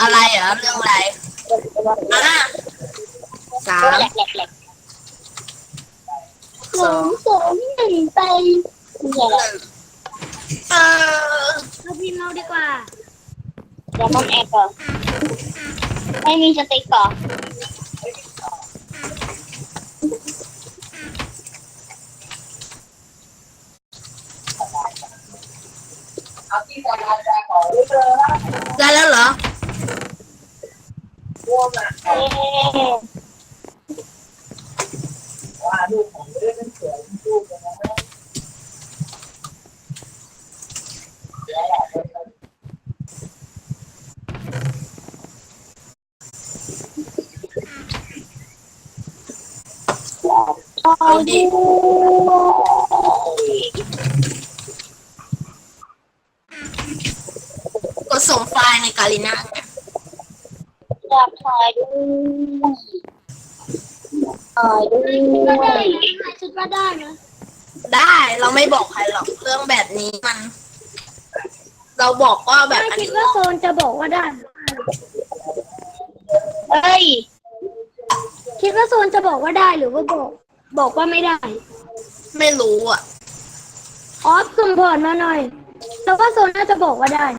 อะไรเหรอเรื่องอะไรอะสามสองสองหนึ่งไปเออเราพิมพ์เราดีกว่าเดี๋ยวมันแอบก่อนไม่มีสติกก่อน ได้แล้วเหรอเอ๊ะ เอาดิ กด ส่งไฟล์ในกาลิน่าอยากถ่ายด้วยถ่ายด้วก็ได้ยนะคิดว่าได้นะได้เราไม่บอกใครหรอกเรื่องแบบนี้มัน เราบอกว่าแบบไม่อันคิดนี้ว่าโซนจะบอกว่าได้เอ้ยคิดว่าโซนจะบอกว่าได้หรือว่าบอก บอกว่าไม่ได้ไม่รู้อะ ออฟส่งพอร์ตมาหน่อยแต่ว่าโซนน่าจะบอกว่าได้